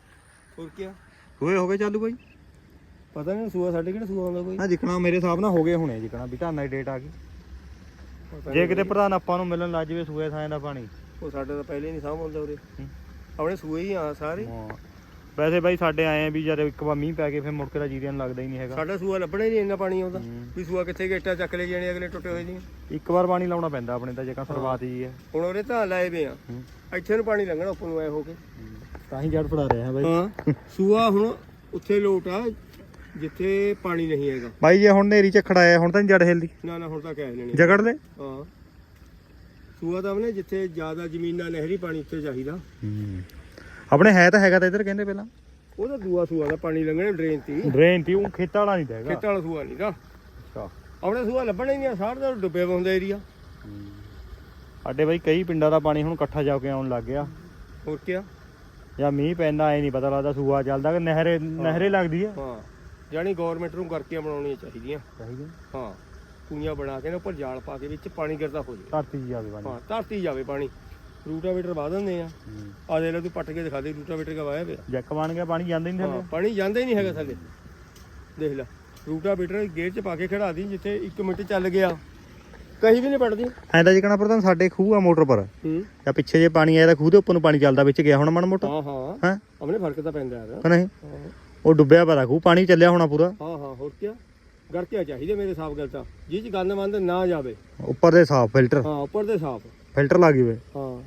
ਹੋਰ ਕੀ ਸੂਏ ਹੋ ਗਏ ਚਾਲੂ ਬਾਈ। ਪਤਾ ਨਹੀਂ ਸੂਆ ਸਾਡੇ ਕਿਹੜਾ ਸੂਆ ਆਉਂਦਾ ਕੋਈ। ਨਾ ਜਿਕਣਾ ਮੇਰੇ ਹਿਸਾਬ ਨਾਲ ਹੋ ਗਏ ਹੋਣੇ ਜਿਕਣਾ ਵੀ ਧਾਨਾ ਦੀ ਡੇਟ ਆ ਗਈ। ਜੇ। ਕਿਤੇ ਪ੍ਰਧਾਨ ਆਪਾਂ ਨੂੰ ਮਿਲਣ ਲੱਗ ਜਵੇ ਸੂਏ ਸਾਏ ਦਾ ਪਾਣੀ। ਉਹ ਸਾਡੇ ਤਾਂ ਪਹਿਲੇ ਨਹੀਂ ਸਾਂਭ ਆਉਂਦਾ ਉਰੇ। ਹੂੰ। ਆਪਣੇ ਸੂਏ ਹੀ ਆ ਸਾਰੇ। ਵੈਸੇ ਬਾਈ ਸਾਡੇ ਆਏ ਆ ਵੀ ਜਦ ਇੱਕ ਵਾਰ ਮੀਂਹ ਪੈ ਕੇ ਫਿਰ ਮੁੜ ਕੇ ਤਾਂ ਜੀਰੀਆਂ ਨੂੰ ਲੱਗਦਾ ਹੀ ਨਹੀਂ ਹੈਗਾ। ਸਾਡਾ ਸੂਆ ਲੱਭਣਾ ਹੀ ਨਹੀਂ ਇੰਨਾ ਪਾਣੀ ਆਉਂਦਾ। ਵੀ ਸੂਆ ਕਿੱਥੇ ਗੇਟਾ ਚੱਕ ਲੈ ਜਾਣੇ ਅਗਲੇ ਟੁੱਟੇ ਹੋਏ ਜੀ ਇੱਕ ਵਾਰ ਪਾਣੀ ਲਾਉਣਾ ਪੈਂਦਾ ਆਪਣੇ ਤਾਂ ਜੇਕਰ ਸ਼ੁਰੂਆਤ ਹੀ ਹੈ। ਹੁਣ ਉਹਦੇ ਤਾਂ ਲਾਏ ਵੇ ਆ। ਇੱਥੇ ਨੂੰ ਪਾਣੀ ਲੰਘਣਾ ਉੱਪਰ ਨੂੰ ਐ ਹੋ ਕੇ। ਤਾਂ ਹੀ ਜੜ ਫੜਾ ਰਿਹਾ ਬਾਈ। ਹਾਂ। ਸੂਆ ਹੁਣ ਉੱਥੇ ਲੋਟ ਆ ਜਿੱਥੇ ਪਾਣੀ ਨਹੀਂ ਹੈਗਾ। ਬਾਈ ਜੇ ਹੁਣ ਨੇਰੀ ਝੱਖੜ ਆਇਆ ਹੁਣ ਤਾਂ ਜੜ ਹਿਲਦੀ। ਨਾ ਨਾ ਹੁਣ ਤਾਂ ਕਹਿ ਲੈਣੇ ਜਗੜ ਲੈ। ਹਾਂ। ਸੂਆ ਤਾਂ ਉਹਨੇ ਜਿੱਥੇ ਜ਼ਿਆਦਾ ਜ਼ਮੀਨਾਂ ਨਹਿਰੀ ਪਾਣੀ ਉੱਥੇ ਚਾਹੀਦਾ। ਆਪਣੇ ਹੈ ਤਾਂ ਹੈਗਾ ਤਾਂ ਇੱਧਰ ਕਹਿੰਦੇ ਪਹਿਲਾਂ। ਉਹਦਾ ਦੂਆ ਸੂਆ ਦਾ ਪਾਣੀ ਲੰਘਣਾ ਡਰੇਨ ਤੇ। ਹੀ। ਡਰੇਨ ਤੀ ਉਹ ਖੇਤਾਂ ਵਾਲਾ ਨਹੀਂ ਤਾਂ ਹੈਗਾ। ਖੇਤਾਂ ਵਾਲਾ ਸੂਆ ਨਹੀਂ ਦਾ ਅੱਛਾ। ਆਪਣੇ ਸੂਆ ਲੱਭਣਾ ਹੀ ਨਹੀਂ ਸਾਰਾ ਦਾ ਡੁੱਬਿਆ ਹੋਇਆ ਹੁੰਦਾ ਏਰੀਆ ਸਾਡੇ ਬਾਈ ਕਈ ਪਿੰਡਾਂ ਦਾ ਪਾਣੀ ਹੁਣ ਇਕੱਠਾ ਜਾ ਕੇ ਆਉਣ ਲੱਗ ਗਿਆ। ਹੋਰ ਕੀ ਜਾਂ ਮੀਂਹ ਪੈਂਦਾ ਐ ਨਹੀਂ ਪਤਾ ਲੱਗਦਾ ਸੂਆ ਚੱਲਦਾ ਕਿ ਨਹਿਰੇ ਨਹਿਰੇ ਲੱਗਦੀ ਆ। ਹਾਂ। ਜਾਨੀ ਗਵਰਨਮੈਂਟ ਨੂੰ ਕਰਕੇ ਬਣਾਉਣੀਆਂ ਚਾਹੀਦੀਆਂ। ਚਾਹੀਦਾ ਹਾਂ। ਕੂਈਆਂ ਬਣਾ ਕੇ ਨਾ ਉੱਪਰ ਜਾਲ ਪਾ ਕੇ ਵਿੱਚ ਪਾਣੀ ਗਿਰਦਾ ਹੋ ਜਾਵੇ। ਧਰਤੀ ਜਾਵੇ ਪਾਣੀ। ਹਾਂ ਧਰਤੀ ਜਾਵੇ ਪਾਣੀ। ਰੂਟਾਵੇਟਰ ਵਾ ਦਿੰਦੇ ਆ। ਆ ਦੇ ਲੈ ਤੂੰ ਪੱਟ ਕੇ ਦਿਖਾ ਦੇ ਰੂਟਾਵੇਟਰ ਕਾ ਵਾਇਆ ਪਿਆ। ਜੱਕ ਬਣ ਗਿਆ ਪਾਣੀ ਜਾਂਦਾ ਹੀ ਨਹੀਂ ਹਾਂ ਥੱਲੇ। ਪਾਣੀ ਜਾਂਦਾ ਹੀ ਨਹੀਂ ਹੈਗਾ ਥੱਲੇ। ਦੇਖ ਲੈ ਰੂਟਾਵੇਟਰ ਗੇਅਰ 'ਚ ਪਾ ਕੇ ਖੜਾ ਦੀ ਜਿੱਥੇ 1 ਮਿੰਟ ਚੱਲ ਗਿਆ। ਕਹੀਂ ਵੀ ਨਹੀਂ ਪੜਦੀ ਐਂ ਤਾਂ ਜਿਕਣਾ ਪ੍ਰਧਾਨ ਸਾਡੇ ਖੂਹ ਆ ਮੋਟਰ ਪਰ। ਹੂੰ। ਜਾਂ ਪਿੱਛੇ ਜੇ ਪਾਣੀ ਆਇਆ ਤਾਂ ਖੂਹ ਦੇ ਉੱਪਰ ਨੂੰ ਪਾਣੀ ਚੱਲਦਾ ਵਿੱਚ ਗਿਆ ਹੁਣ ਮਣ ਮੋਟਾ। ਹਾਂ ਹਾਂ। ਹੈ? ਆਪਣੇ ਫ਼ਰਕ ਤਾਂ ਪੈਂਦਾ ਕਿ ਨਹੀਂ? ਹਾਂ। ਉਹ ਡੁੱਬਿਆ ਪਤਾ ਖੂਹ ਪਾਣੀ ਚੱਲਿਆ ਹੋਣਾ ਪੂਰਾ। ਹਾਂ ਹਾਂ ਹੋਰ ਕੀ ਗੜਕਿਆ ਚਾਹੀਦੇ ਮੇਰੇ ਹਿਸਾਬ ਗੱਲ ਤਾਂ। ਜਿਹ 'ਚ ਗੰਦ ਮੰਦ ਨਾ ਜਾਵੇ। ਉੱਪਰ ਦੇ ਸਾਫ਼ ਫਿਲਟਰ। ਹਾਂ ਉੱਪਰ ਦੇ ਸਾਫ਼। ਫਿਲਟਰ ਲੱਗੀ ਹੋਏ ਹਾਂ।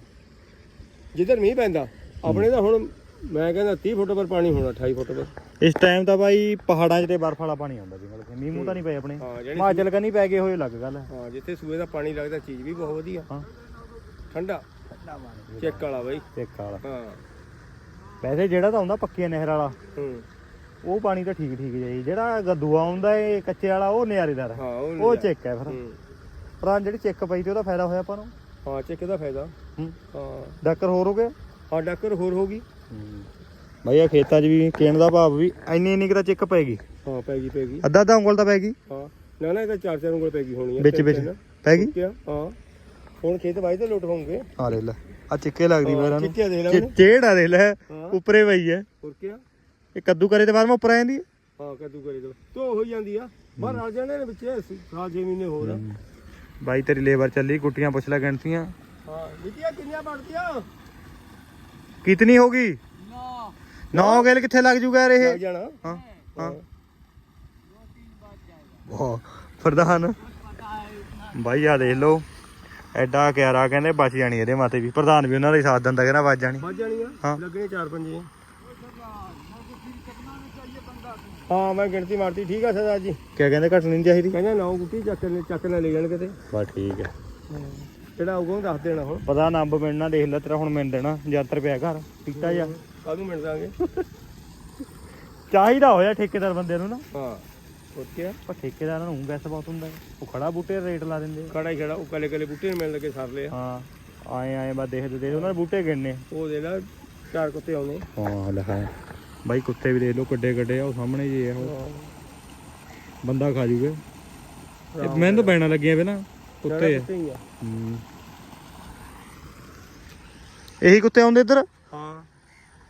ਜਿੱਧਰ ਮੀਂਹ ਪੈਂਦਾ ਆਪਣੇ ਤਾਂ ਹੁਣ ਮੈਂ ਕਹਿੰਦਾ 30 ਫੁੱਟ ਪਰ ਪਾਣੀ ਹੋਣਾ 28 ਫੁੱਟ ਪਰ। ਇਸ ਟਾਈਮ ਤਾਂ ਬਾਈ ਪਹਾੜਾਂ 'ਚ ਤੇ ਬਰਫ ਵਾਲਾ ਪਾਣੀ ਆਉਂਦਾ ਜੀ ਮਤਲਬ ਮੀਂਹ ਮੂੰਹ ਤਾਂ ਨਹੀਂ ਪਏ ਆਪਣੇ। ਹਾਂ ਜਿਹੜੀ ਹਿਮਾਚਲ ਕੰਨੀ ਪੈ ਗਏ ਹੋਏ ਲੱਗ ਗੱਲ। ਹੈ ਹਾਂ ਜਿੱਥੇ ਸੂਏ ਦਾ ਪਾਣੀ ਲੱਗਦਾ ਚੀਜ਼ ਵੀ ਬਹੁਤ ਵਧੀਆ। ਹਾਂ। ਠੰਡਾ। ਚੈੱਕ ਵਾਲਾ ਬਾਈ। ਚੈੱਕ ਵਾਲਾ। ਹਾਂ। ਵੈਸੇ ਜਿਹੜਾ ਤਾਂ ਆਉਂਦਾ ਪੱਕੀਆਂ ਨਹਿਰ ਵਾਲਾ। ਹੂੰ। ਉਹ ਪਾਣੀ ਤਾਂ ਠੀਕ ਠੀਕ ਜਾਈ। ਜਿਹੜਾ ਗੱਦੂਆ ਆਉਂਦਾ ਏ ਕੱਚੇ ਵਾਲਾ ਉਹ ਨਿਆਰੇਦਾਰ ਹਾਂ ਉਹ ਉਹ ਨਹੀਂ ਚੈੱਕ ਹੈ ਫਿਰ। ਹੂੰ। ਪਰ ਜਿਹੜੀ ਚੈੱਕ ਪਈ ਤੇ ਉਹਦਾ ਫਾਇਦਾ ਹੋਇਆ ਆਪਾਂ ਨੂੰ? ਹਾਂ ਚੈੱਕ ਦਾ ਫਾਇਦਾ। ਹੂੰ। ਹਾਂ। ਡਾਕਰ ਹੋਰ ਹੋ ਗਿਆ? ਹਾਂ ਡਾਕਰ ਹੋਰ ਹੋ ਗਈ। ਬਾਈ ਆ ਖੇਤਾਂ 'ਚ ਵੀ ਕੇਣ ਦਾ ਭਾਵ ਵੀ ਇੰਨੀ ਇੰਨੀ ਕਿਤਾ ਚੈੱਕ ਪੈ ਗਈ। ਹਾਂ ਪੈ ਗਈ ਪੈ ਗਈ। ਅੱਧਾ ਅੱਧਾ ਉਂਗਲ ਤਾਂ ਪੈ ਗਈ। ਹਾਂ। ਨਾ ਨਾ ਇਹ ਤਾਂ ਚਾਰ ਚਾਰ ਉਂਗਲ ਪੈ ਗਈ ਹੋਣੀ ਹੈ ਵਿੱਚ ਵਿੱਚ। ਤਿੰਨ। ਪੈ ਗਈ? ਹਾਂ। ਹੁਣ ਖੇਤ ਵਾਈ ਤੇ ਲੋਟ ਹੋਣਗੇ ਆ ਲੈ ਲੈ। ਆ ਚਿੱਕੇ ਲੱਗਦੀ ਹਾਂ, ਮੇਰਾ ਨੂੰ। ਚਿੱਕੇ ਦੇਖ ਲੈ ਚਿ- ਚੇੜ ਆ ਦੇ ਲੈ। ਹਾਂ। ਉੱਪਰੇ ਪਈ ਹੈ। ਹੋਰ ਕਿਆ? ਇਹ ਕੱਦੂ ਕਰੇ ਤੇ ਬਾਅਦ ਮੈਂ ਉੱਪਰ ਆ ਜਾਂਦੀ ਹੈ। ਹਾਂ ਕੱਦੂ ਕਰੀ ਦੋ ਧੋ ਹੋ ਜਾਂਦੀ ਆ। ਬਾਹਰ ਰਲ ਜਾਂਦੇ ਨੇ ਵਿੱਚ ਸਾਲ 6 ਮਹੀਨੇ ਹੋਰ ਬਾਈ ਤੇਰੀ ਲੇਬਰ ਚੱਲੀ ਗੁੱਟੀਆਂ ਪੁੱਛ ਲੈ ਗਿਣਤੀਆਂ। ਹਾਂ ਮਿੱਟੀਆਂ ਕਿੰਨੀਆਂ ਬਣਦੀਆਂ? ਕਿਤਨੀ ਹੋ ਗਈ? 9 9 ਗੇਲ ਕਿੱਥੇ ਲੱਗ ਜੂਗਾ ਇਹ? ਹਾਂ ਹਾਂ। ਵਾਹ ਪ੍ਰਧਾਨ। ਬਾਈ ਆ ਦੇਖ ਲਓ। ਐਡਾ ਕਿਆਰਾ ਕਹਿੰਦੇ ਬਚ ਜਾਣੀ ਇਹਦੇ ਮਾਤੇ ਵੀ। ਪ੍ਰਧਾਨ ਵੀ ਉਹਨਾਂ ਦਾ ਹੀ ਸਾਥ ਦਿੰਦਾ ਕਹਿੰਦਾ ਵੱਜ ਜਾਣੀ। ਵੱਜ ਜਾਣੀਆਂ ਹਾਂ। ਲੱਗਣੇ 4-5 ਹਾਂ ਮੈਂ ਗਿਣਤੀ ਮਾਰਤੀ ਠੀਕ ਆ ਸਰਦਾਰ ਜੀ। ਕਿਆ ਕਹਿੰਦੇ ਘਟਣੀ ਨਹੀਂ ਚਾਹੀਦੀ ਕਹਿੰਦਾ ਨੌ ਗੁੱਟੀ ਚੱਕ ਲੈ ਚੱਕ ਨਾ ਲੈ ਜਾਣ ਕਿਤੇ। ਬਸ ਠੀਕ ਹੈ ਜਿਹੜਾ ਆਊਗਾ ਉਹ ਦੱਸ ਦੇਣਾ ਹੁਣ। ਪਤਾ ਨਾ ਅੰਬ ਮਿਲਣਾ ਦੇਖ ਲੈ ਤੇਰਾ ਹੁਣ ਮਿਲ ਦੇਣਾ 70 ਰੁਪਏ ਘਰ ਪੀਤਾ ਜਾ। ਕਾਹਨੂੰ ਮਿਲ ਦਾਂਗੇ ਚਾਹੀਦਾ ਹੋਇਆ ਠੇਕੇਦਾਰ ਬੰਦੇ ਨੂੰ ਨਾ। ਹਾਂ ਹੋਰ ਕੀ ਆ? ਪਰ ਠੇਕੇਦਾਰਾਂ ਨੂੰ ਵੈਸੇ ਬਹੁਤ ਹੁੰਦਾ ਹੈ। ਉਹ ਖੜਾ ਬੂਟੇ ਰੇਟ ਲਾ ਦਿੰਦੇ ਆ। ਖੜਾ ਹੀ ਖੜਾ ਉਹ ਕਲੇ ਕਲੇ ਬੂਟੇ ਮਿਲਣ ਲੱਗੇ ਸਰ ਲਿਆ ਹਾਂ ਆਏ ਆਏ ਬਾ ਦੇਖਦੇ ਦੇਖ ਉਹਨਾਂ ਨੇ ਬੂਟੇ ਗਿਣਨੇ ਉਹ ਦੇ ਲੈ ਚਾਰ ਕੁੱਤੇ ਆਉਣੇ। ਹਾਂ ਲਿਖਾ ਬਾਈ ਕੁੱਤੇ ਵੀ ਦੇਖ ਲਓ ਕੱਡੇ ਕੱਡੇ ਆ ਉਹ ਸਾਹਮਣੇ ਜੀ ਆ ਉਹ। ਬੰਦਾ ਖਾ ਜੂਗੇ। ਇਹ ਮੈਨੂੰ ਤਾਂ ਪੈਣਾ ਲੱਗੀਆਂ ਵੇ ਨਾ ਕੁੱਤੇ ਆ। ਹੀ। ਇਹੀ ਕੁੱਤੇ ਆਉਂਦੇ ਇੱਧਰ? ਹਾਂ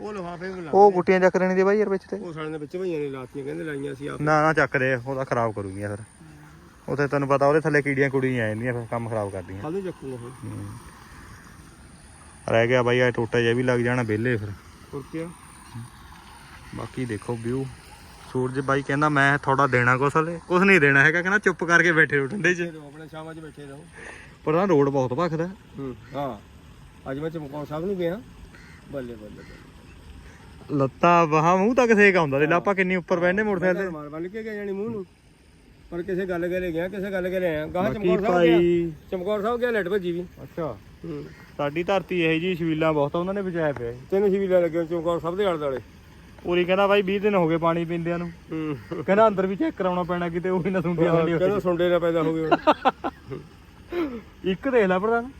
ਉਹ ਲਿਫਾਫੇ ਵੀ ਲਾ ਉਹ ਗੁੱਟੀਆਂ ਚੱਕ ਲੈਣੀ ਦੀ ਬਾਈ ਯਾਰ ਵਿੱਚ ਤੇ। ਉਹ ਸਾਲੇ ਦੇ ਵਿੱਚ ਭਈਆਂ ਨੇ ਲਾਤੀਆਂ ਕਹਿੰਦੇ ਲਾਈਆਂ ਸੀ ਆਪ। ਨਾ ਨਾ ਚੱਕਦੇ ਉਹਦਾ ਖਰਾਬ ਕਰੂਗੀਆਂ ਫਿਰ। ਉਥੇ ਤੈਨੂੰ ਪਤਾ ਉਹਦੇ ਥੱਲੇ ਕੀੜੀਆਂ ਕੁੜੀਆਂ ਆ ਜਾਂਦੀਆਂ ਫਿਰ ਕੰਮ ਖਰਾਬ ਕਰਦੀਆਂ। ਰਹਿ ਗਿਆ ਬਾਈ ਆ ਟੋਟਾ ਜਿਹਾ ਵੀ ਲੱਗ ਜਾਣਾ ਵਿਹਲੇ ਫਿਰ। ਹੋਰ ਕੀ ਆ ਬਾਕੀ ਦੇਖੋ ਵਿਊ ਸੂਰਜ ਬਾਈ ਕਹਿੰਦਾ ਮੈਂ ਥੋੜਾ ਦੇਣਾ ਕੁਛ ਹਲੇ। ਕੁਛ ਨਹੀਂ ਦੇਣਾ ਹੈਗਾ ਕਹਿੰਦਾ ਚੁੱਪ ਕਰਕੇ ਬੈਠੇ ਰਹੋ ਠੰਡੇ 'ਚ। ਆਪਣੇ ਸ਼ਾਮਾਂ 'ਚ ਬੈਠੇ ਰਹੋ। ਪਰ ਨਾ ਰੋਡ ਬਹੁਤ ਭਖਦਾ। ਹੂੰ ਹਾਂ। ਅੱਜ ਮੈਂ ਚਮਕੌਰ ਸਾਹਿਬ ਨੂੰ ਗਿਆ। ਬੱਲੇ ਬੱਲੇ ਲੱਤਾਂ ਬਾਹਾਂ ਮੂੰਹ ਤੱਕ ਸੇਕ ਆਉਂਦਾ ਤੇ ਆਪਾਂ ਕਿੰਨੀ ਉੱਪਰ ਬੈਠਨੇ ਮੋਟਰਸਾਈਕਲ ਤੇ। ਮਾਰ ਬੰਨ ਕੇ ਗਿਆ ਜਾਣੀ ਮੂੰਹ ਨੂੰ। ਪਰ ਕਿਸੇ ਗੱਲ ਕਰੇ ਗਿਆ ਕਿਸੇ ਗੱਲ ਕਰੇ ਆਇਆ। ਗਾਹ ਚਮਕੌਰ ਸਾਹਿਬ ਗਿਆ। ਚਮਕੌਰ ਸਾਹਿਬ ਗਿਆ ਲੈਟ ਭੱਜੀ ਵੀ। ਅੱਛਾ। ਸਾਡੀ ਧਰਤੀ ਇਹ ਜੀ ਸ਼ਵੀਲਾਂ ਬਹੁਤ ਉਹਨਾਂ ਨੇ ਬਚਾਇਆ ਪਿਆ। ਤੈਨੂੰ ਸ਼ੀਲਾ ਲੱਗੇ ਚਮਕੌਰ ਸਾਹਿਬ ਦੇ ਆਲੇ ਦੁਆਲੇ ਪੂਰੀ ਕਹਿੰਦਾ ਬਾਈ 20 ਦਿਨ ਹੋ ਗਏ ਪਾਣੀ ਪੀਂਦਿਆਂ ਨੂੰ। ਹੂੰ। ਕਹਿੰਦਾ ਅੰਦਰ ਵੀ ਚੈੱਕ ਕਰਾਉਣਾ ਪੈਣਾ ਕਿਤੇ ਉਹ ਵੀ ਨਾ ਸੁੰਡੀਆਂ ਸਾਡੀ ਕਹਿੰਦਾ ਸੁੰਡੇ ਨਾ ਪੈਦਾ ਹੋ ਗਏ ਇੱਕ ਦੇਖ ਲੈ ਪ੍ਰਧਾਨ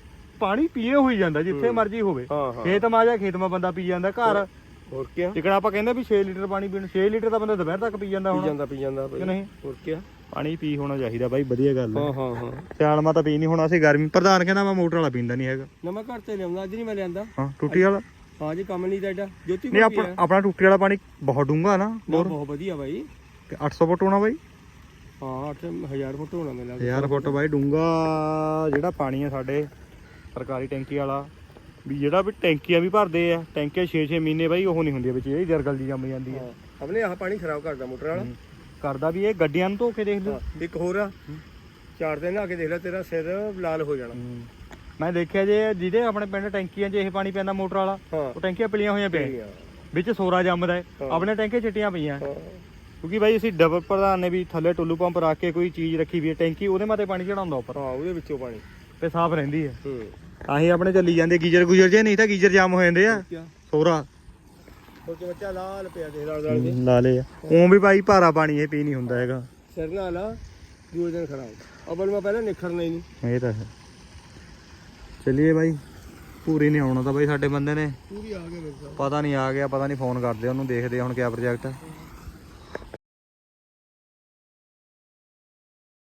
ਪਾਣੀ ਪੀਏ ਹੋਈ ਜਾਂਦਾ ਜਿੱਥੇ ਮਰਜ਼ੀ ਹੋਵੇ। ਹਾਂ ਹਾਂ। ਖੇਤ ਮਾ ਜਾ ਖੇਤ ਮਾ ਬੰਦਾ ਪੀ ਜਾਂਦਾ ਘਰ। ਹੋਰ ਕੀ ਆ ਜਿਕਣਾ ਆਪਾਂ ਕਹਿੰਦੇ ਵੀ 6 ਲੀਟਰ ਪਾਣੀ ਪੀਣ 6 ਲੀਟਰ ਤਾਂ ਬੰਦਾ ਦੁਪਹਿਰ ਤੱਕ ਪੀ ਜਾਂਦਾ ਪੀ ਹੁਣ। ਜਾਂਦਾ ਪੀ ਜਾਂਦਾ ਕਿ ਨਹੀਂ? ਹੋਰ ਕੀ ਪਾਣੀ ਪੀ ਹੋਣਾ ਚਾਹੀਦਾ ਬਾਈ ਵਧੀਆ ਗੱਲ ਹੈ। ਹਾਂ ਹਾਂ ਹਾਂ। ਸਿਆਲ ਮਾ ਤਾਂ ਪੀ ਨਹੀਂ ਹੋਣਾ ਸੀ ਗਰਮੀ ਪ੍ਰਧਾਨ ਕਹਿੰਦਾ ਮੈਂ ਮੋਟਰ ਵਾਲਾ ਪੀਂਦਾ ਨਹੀਂ ਹੈਗਾ। ਨਾ ਮੈਂ ਘਰ ਤੇ ਲਿਆਉਂਦਾ ਅੱਜ ਨਹੀਂ ਮੈਂ ਲਿਆਂਦਾ। ਹਾਂ ਟੁੱਟੀ ਵਾਲਾ? ਹਾਂ ਜੀ ਕੰਮ ਨਹੀਂ ਦਾ ਏਡਾ ਜੋਤੀ ਨਹੀਂ ਆਪਣਾ ਆਪਣਾ ਟੁੱਟੀ ਵਾਲਾ ਪਾਣੀ ਬਹੁਤ ਡੂੰਘਾ ਨਾ ਨਾ ਬਹੁਤ ਵਧੀਆ ਬਾਈ। ਤੇ 800 ਫੁੱਟ ਹੋਣਾ ਬਾਈ। ਹਾਂ 8000 ਫੁੱਟ ਹੋਣਾ ਲੱਗਦਾ 1000 ਫੁੱਟ ਬਾਈ ਡੂੰਘਾ ਜਿਹੜਾ ਪਾਣੀ ਆ ਸਾਡੇ ਸਰਕਾਰੀ ਟੈਂਕੀ ਵਾਲਾ। ਵੀ ਜਿਹੜਾ ਵੀ ਟੈਂਕੀਆਂ ਵੀ ਭਰਦੇ ਆ ਟੈਂਕੀਆਂ 6-6 ਮਹੀਨੇ ਬਾਈ ਉਹ ਨਹੀਂ ਹੁੰਦੀਆਂ ਵਿੱਚ ਇਹ ਜਰਗਲ ਜੀ ਜੰਮ ਜਾਂਦੀ ਹੈ ਹਾਂ ਆਪਣੇ ਆਹ ਪਾਣੀ ਖਰਾਬ ਕਰਦਾ ਮੋਟਰ ਵਾਲਾ। ਕਰਦਾ ਵੀ ਇਹ ਗੱਡੀਆਂ ਨੂੰ ਧੋ ਕੇ ਦੇਖ ਲਓ। ਇੱਕ ਹੋਰ ਆ। ਚਾਰ ਦਿਨ ਆ ਕੇ ਦੇਖ ਲੈ ਤੇਰਾ ਸਿਰ ਲਾਲ ਹੋ ਜਾਣਾ। ਮੈਂ ਦੇਖਿਆ ਜੇ ਜਿਹਦੇ ਆਪਣੇ ਪਿੰਡ ਟੈਂਕੀਆਂ 'ਚ ਇਹ ਪਾਣੀ ਪੈਂਦਾ ਮੋਟਰ ਵਾਲਾ ਉਹ ਟੈਂਕੀਆਂ ਪਲੀਆਂ ਹੋਈਆਂ ਪਈਆਂ। ਵਿੱਚ ਸੋਰਾ ਜੰਮਦਾ ਹੈ। ਆਪਣੇ ਟੈਂਕੀਆਂ ਚਿੱਟੀਆਂ ਪਈਆਂ। ਕਿਉਂਕਿ ਬਾਈ ਅਸੀਂ ਡਬਲ ਪ੍ਰਧਾਨ ਨੇ ਵੀ ਥੱਲੇ ਟੁੱਲੂ ਪੰਪ ਰੱਖ ਕੇ ਕੋਈ ਚੀਜ਼ ਰੱਖੀ ਵੀ ਹੈ ਟੈਂਕੀ ਉਹਦੇ ਮਾਤੇ ਪਾਣੀ ਚੜਾਉਂਦਾ ਉੱਪਰ। ਹਾਂ ਉਹਦੇ ਵਿੱਚੋਂ ਪਾਣੀ। ਤੇ ਸਾਫ਼ ਰਹਿੰਦੀ ਹੈ। ਤਾਂ ਹੀ ਆਪਣੇ ਚੱਲੀ ਜਾਂਦੇ ਗੀਜਰ ਗੁਜਰ ਜੇ ਨਹੀਂ ਤਾਂ ਗੀਜਰ ਜਾਮ ਹੋ ਜਾਂਦੇ ਆ। ਸੋਰਾ। ਕਿ ਬੱਚਾ ਲਾਲ ਪਿਆ ਦੇਖ ਲਾਲ ਲਾਲ ਦੇ ਲਾ ਲਏ ਆ। ਉਹ ਵੀ ਬਾਈ ਭਾਰਾ ਪਾਣੀ ਇਹ ਪੀ ਨਹੀਂ ਹੁੰਦਾ ਹੈਗਾ। ਸਿਰ ਨਾਲ ਦੂਜੇ ਦਿਨ ਖਰਾਬ। ਅਬਲ ਮੈਂ ਪਹਿਲਾਂ ਨਿਖਰਨਾ ਹੀ ਨਹੀਂ। ਇਹ ਤਾਂ ਹੈ। ਚਲਿਏ ਬਾਈ। ਪੂਰੀ ਨਹੀਂ ਆਉਣਾ ਤਾਂ ਬਾਈ ਸਾਡੇ ਬੰਦੇ ਨੇ। ਪੂਰੀ ਆ ਸਾਹ ਪਤਾ ਨਹੀਂ ਆ ਗਿਆ ਪਤਾ ਨਹੀਂ ਫੋਨ ਕਰਦੇ ਉਹਨੂੰ ਦੇਖਦੇ ਹੁਣ ਕਿਆ ਪ੍ਰੋਜੈਕਟ ਹੈ